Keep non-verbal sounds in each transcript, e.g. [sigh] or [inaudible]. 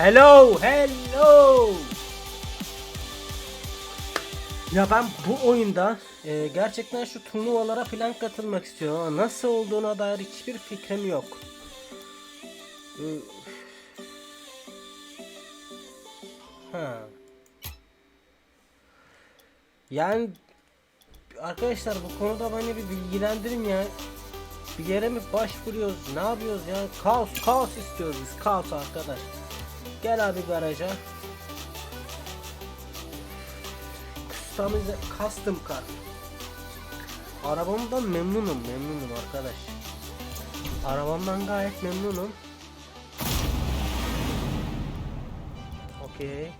Hello, hello. Ya ben bu oyunda e, gerçekten şu turnuvalara falan katılmak istiyorum ama nasıl olduğuna dair hiçbir fikrim yok. Üf. Ha. Yani arkadaşlar bu konuda beni bir bilgilendirin ya. Bir yere mi başvuruyoruz? Ne yapıyoruz ya? Kaos, kaos istiyoruz biz. Kaos arkadaş. Gel abi garaja. Customize, custom car. Arabamdan memnunum, memnunum arkadaş. Arabamdan gayet memnunum. Okey.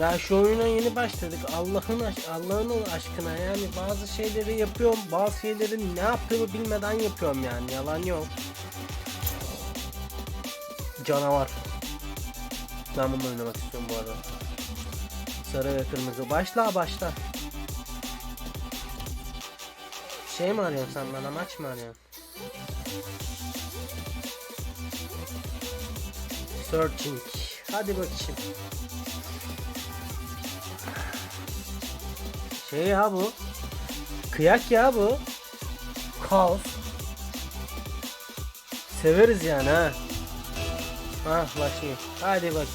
Ya şu oyuna yeni başladık. Allah'ın aş- Allah'ın aşkına yani bazı şeyleri yapıyorum, bazı şeyleri ne yaptığımı bilmeden yapıyorum yani. Yalan yok. Canavar. Ben bunu oynamak istiyorum bu arada. Sarı ve kırmızı. Başla başla. Şey mi arıyorsun sen bana maç mı arıyorsun? Searching. Hadi bakayım. Şey ya bu. Kıyak ya bu. Kaos. Severiz yani ha. Ha bakayım. Hadi bakayım.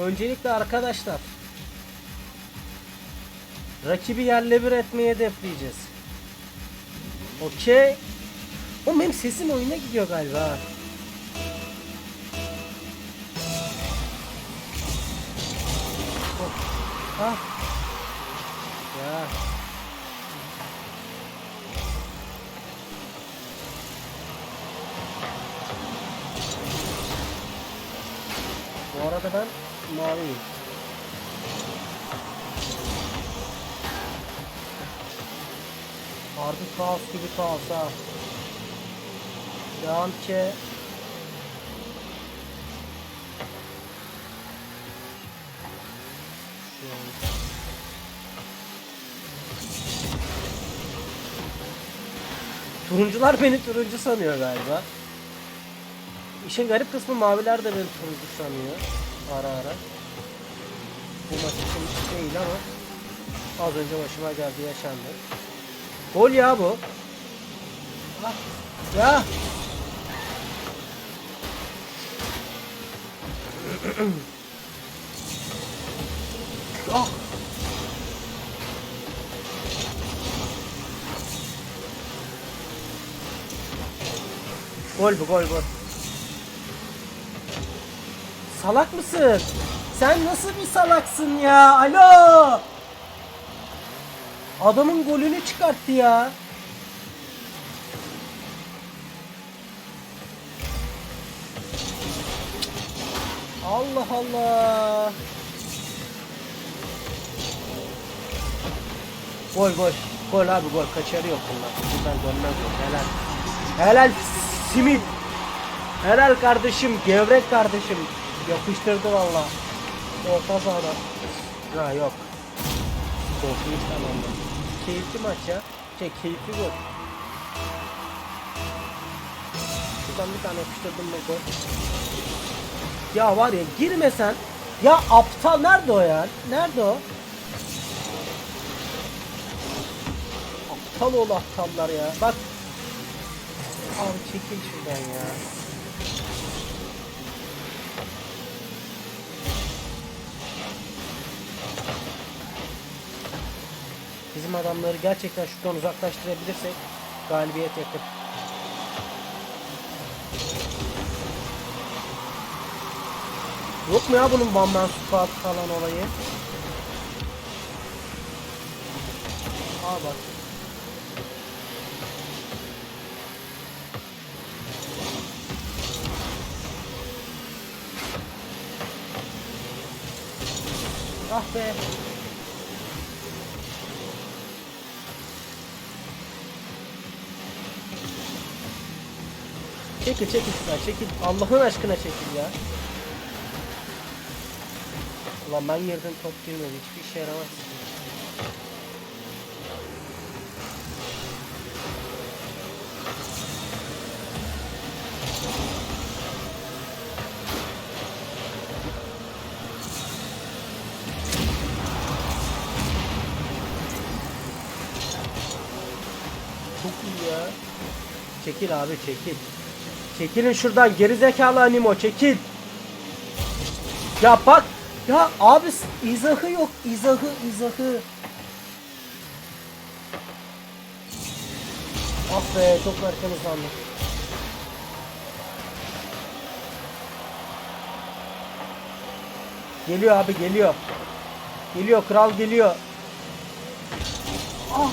Öncelikle arkadaşlar rakibi yerle bir etmeye hedefleyeceğiz. Okey. O benim sesim oyuna gidiyor galiba. Ha. Ah. Ya. Bu arada ben maviyim. Harbi kaos gibi kaos ha. Devam ki. Turuncular beni turuncu sanıyor galiba. İşin garip kısmı maviler de beni turuncu sanıyor. Ara ara. Bu maç için değil ama az önce başıma geldi yaşandı. Gol ya bu. Ah, Ya. [clears throat] ah. Gol bu gol gol. Salak mısın? Sen nasıl bir salaksın ya? Alo! Adamın golünü çıkarttı ya. Allah Allah. Gol gol. Gol abi gol. Kaçarı yok bunlar. Buradan dönmez yok. Helal. Helal simit. Helal kardeşim. Gevrek kardeşim. Yapıştırdı valla. Orta sahada. Ha yok. Çok iyi tamamdı. Keyifli maç ya. Şey keyifli gol. Şuradan bir tane yapıştırdım mı gol. Ya var ya girmesen. Ya aptal nerede o ya? Nerede o? Aptal ol aptallar ya. Bak. Abi çekil şuradan ya. Bizim adamları gerçekten şuradan uzaklaştırabilirsek galibiyet yakın. Yok mu ya bunun one man squad falan olayı? Aa bak. Ah be. Çekil çekil şuna çekil. Allah'ın aşkına çekil ya. Ulan ben yerden top girmedi. Hiçbir işe yaramaz. Çekil abi çekil. Çekilin şuradan gerizekalı animo çekil. Ya bak ya abi izahı yok izahı izahı. Ah be çok erken uzandım. Geliyor abi geliyor. Geliyor kral geliyor. Ah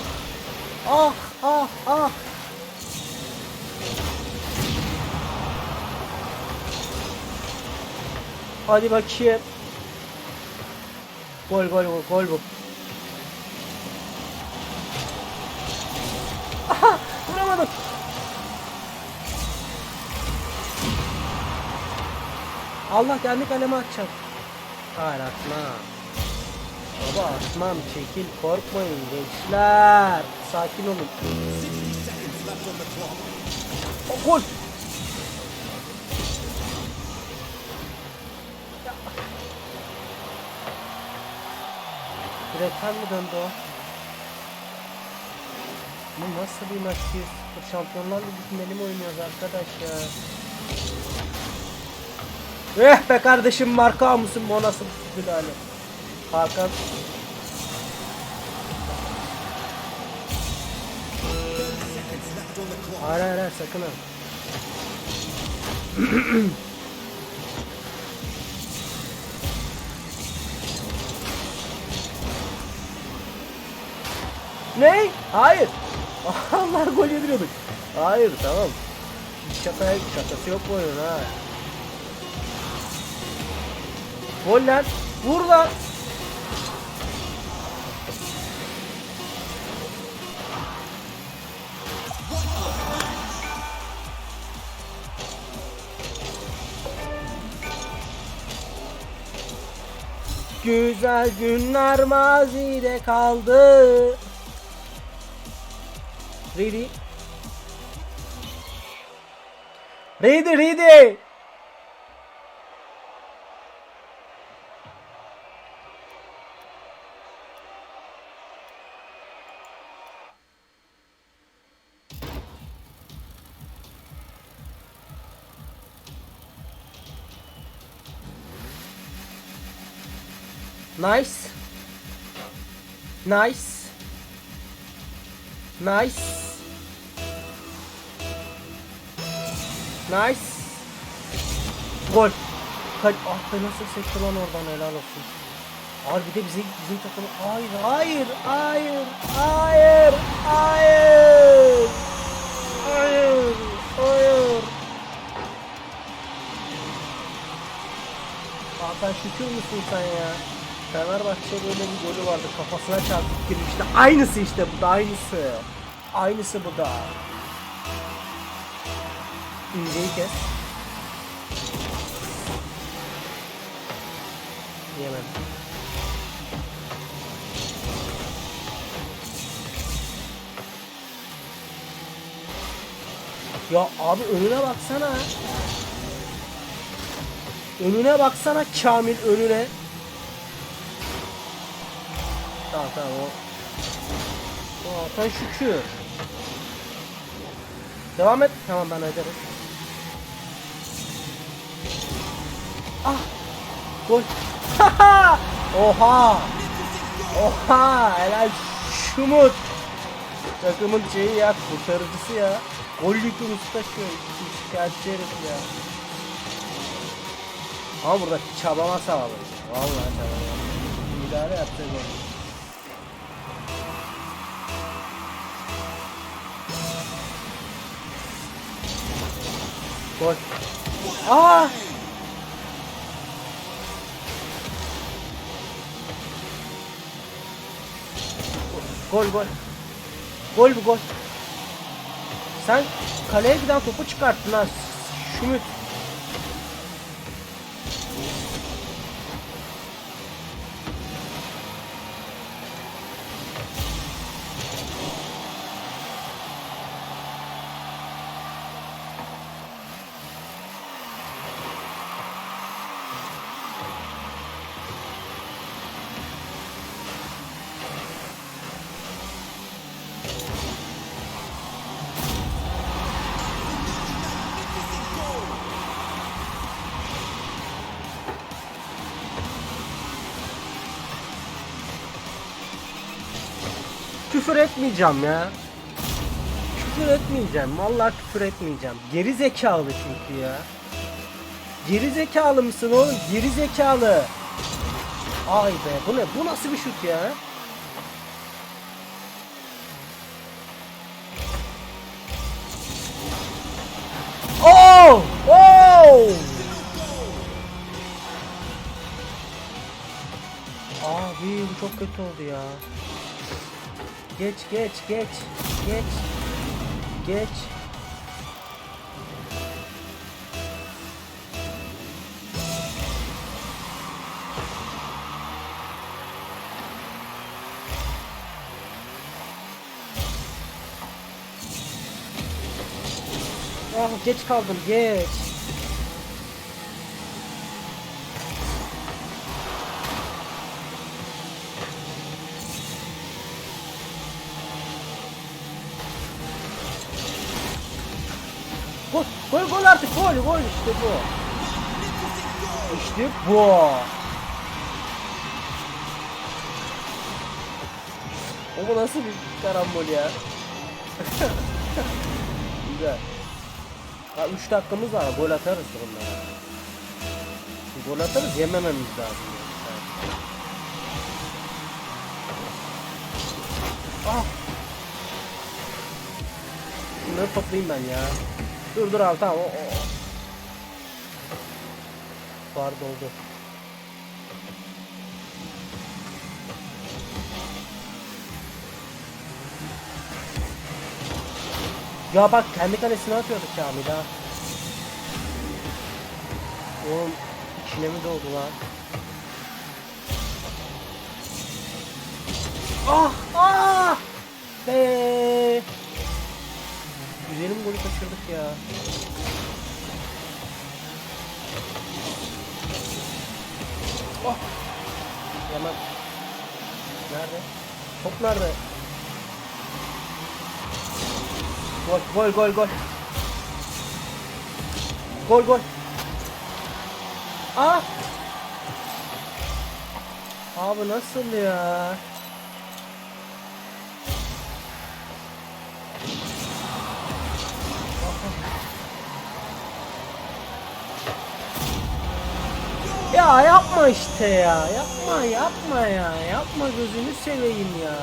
ah ah ah. Hadi bakayım. Gol gol gol gol bu. Aha vuramadım. Allah kendi kaleme atacağım. Hayır atma. Baba atmam çekil korkmayın gençler. Sakin olun. O gol. Direkten mi döndü o? Bu nasıl bir maç ki? Şampiyonlar Ligi mi oynuyoruz arkadaş ya? Eh be kardeşim marka mısın bu nasıl bir hali? Hakan hayır hayır sakın ha. [clears throat] Ne? Hayır. [laughs] Allah gol yediriyorduk. Hayır tamam. Şaka, şakası yok bu ha. Gol lan. Vur lan. Güzel günler mazide kaldı. Ready? Ready, ready. Nice. Nice. Nice. Nice. Gol. Kaç ah be nasıl sekti lan oradan helal olsun. Abi bir de bize, bizim takım hayır hayır hayır hayır hayır hayır hayır Hakan şükür müsün sen ya? Fenerbahçe böyle bir golü vardı kafasına çarpıp girmişti. Aynısı işte bu da aynısı. Aynısı bu da. İnceyi kes. Ya abi önüne baksana. Önüne baksana Kamil önüne. Tamam tamam o. O Hakan şükür. Devam et. Tamam ben ederim. Ah. Gol. [laughs] Oha. Oha. Helal Şumut. Takımın şeyi ya kurtarıcısı ya. Gol yükünü taşıyor. Şikayetçi herif ya. Ama burada çabama sağladı. Vallahi çabama. İdare yaptı gol. Gol. Aa! Gol gol. Gol bu gol. Sen kaleye giden topu çıkarttın ha. Şumit. Küfür etmeyeceğim ya. Küfür etmeyeceğim. Vallahi küfür etmeyeceğim. Geri zekalı çünkü ya. Geri zekalı mısın oğlum? Geri zekalı. Ay be bu ne? Bu nasıl bir şut ya? Oh! Oh! Abi bu çok kötü oldu ya. Geç geç geç geç geç. Ah geç kaldım geç. Gol, gol, gol artık gol, işte bu. İşte bu. O bu nasıl bir karambol ya? [laughs] Güzel. Ha 3 dakikamız var. Gol atarız bunlara. Gol atarız yemememiz lazım. Ah. Şunları toplayayım ben ya. Dur dur abi tamam. O, o. Var doldu. Ya bak kendi kalesine atıyorduk Kamil ha. Oğlum içine mi doldu lan? Ah ah be. Güzelim golü kaçırdık ya. Oh. Yaman. Nerede? Top nerede? Gol gol gol gol. Gol gol. Ah! Abi nasıl ya? Ya yapma işte ya. Yapma yapma ya. Yapma gözünü seveyim ya.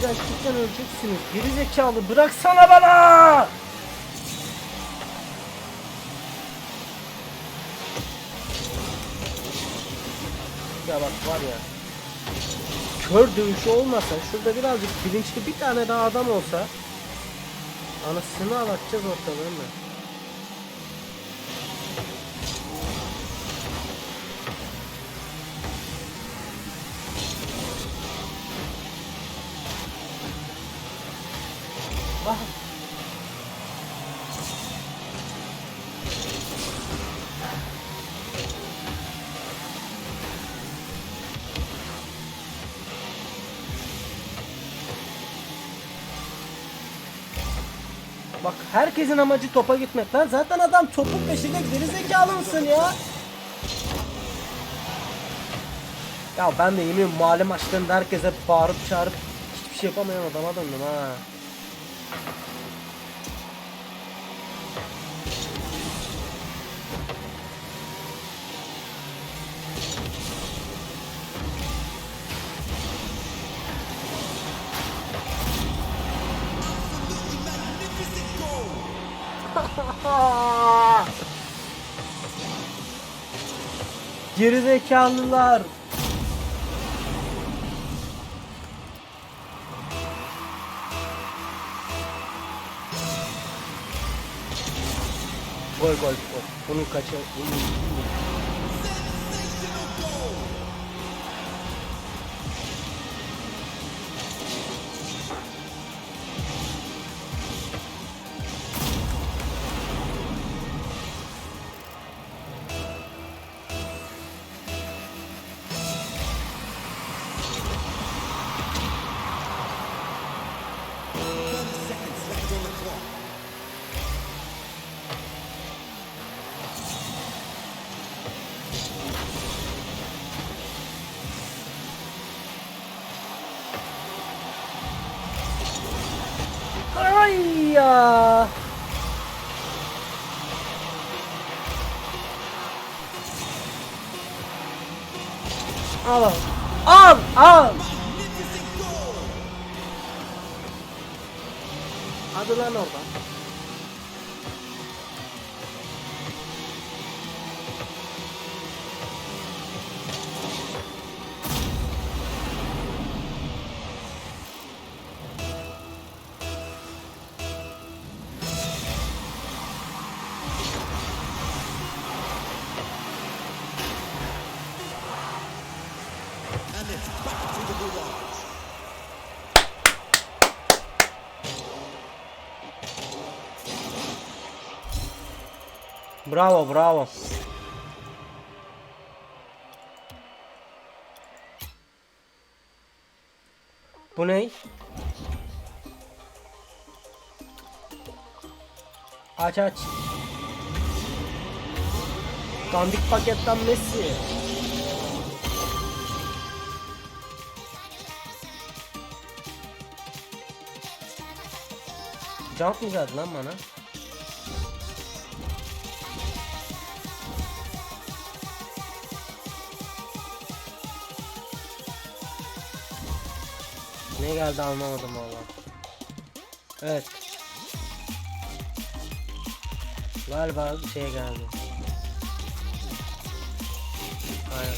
İğrençlikten öleceksiniz. Geri zekalı bıraksana bana. Ya bak var ya. Kör dövüşü olmasa şurada birazcık bilinçli bir tane daha adam olsa anasını ağlatacağız ortalığı mı? Ah. Bak herkesin amacı topa gitmek lan. Zaten adam topun peşinde geri zekalı mısın ya? Ya ben de yemin mahalle maçlarında herkese bağırıp çağırıp hiçbir şey yapamayan adama döndüm ha. [laughs] Gerizekalılar. Gol gol gol. Bunun kaçı bunun Ay ya. Al al. Al al. Hadi lan oradan. Bravo bravo. Bu ne? Aç aç. Dandik paketten Messi. Jump mı lan bana? Ne geldi anlamadım valla. Evet. Galiba bir şey geldi. Aynen.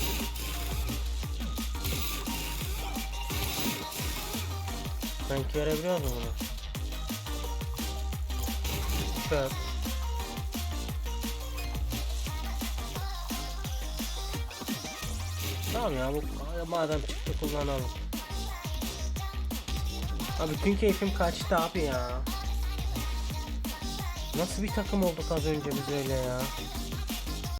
Sanki görebiliyor musun bunu? Çöp. Tamam ya bu madem çıktı kullanalım. Abi bütün keyfim kaçtı abi ya. Nasıl bir takım olduk az önce biz öyle ya.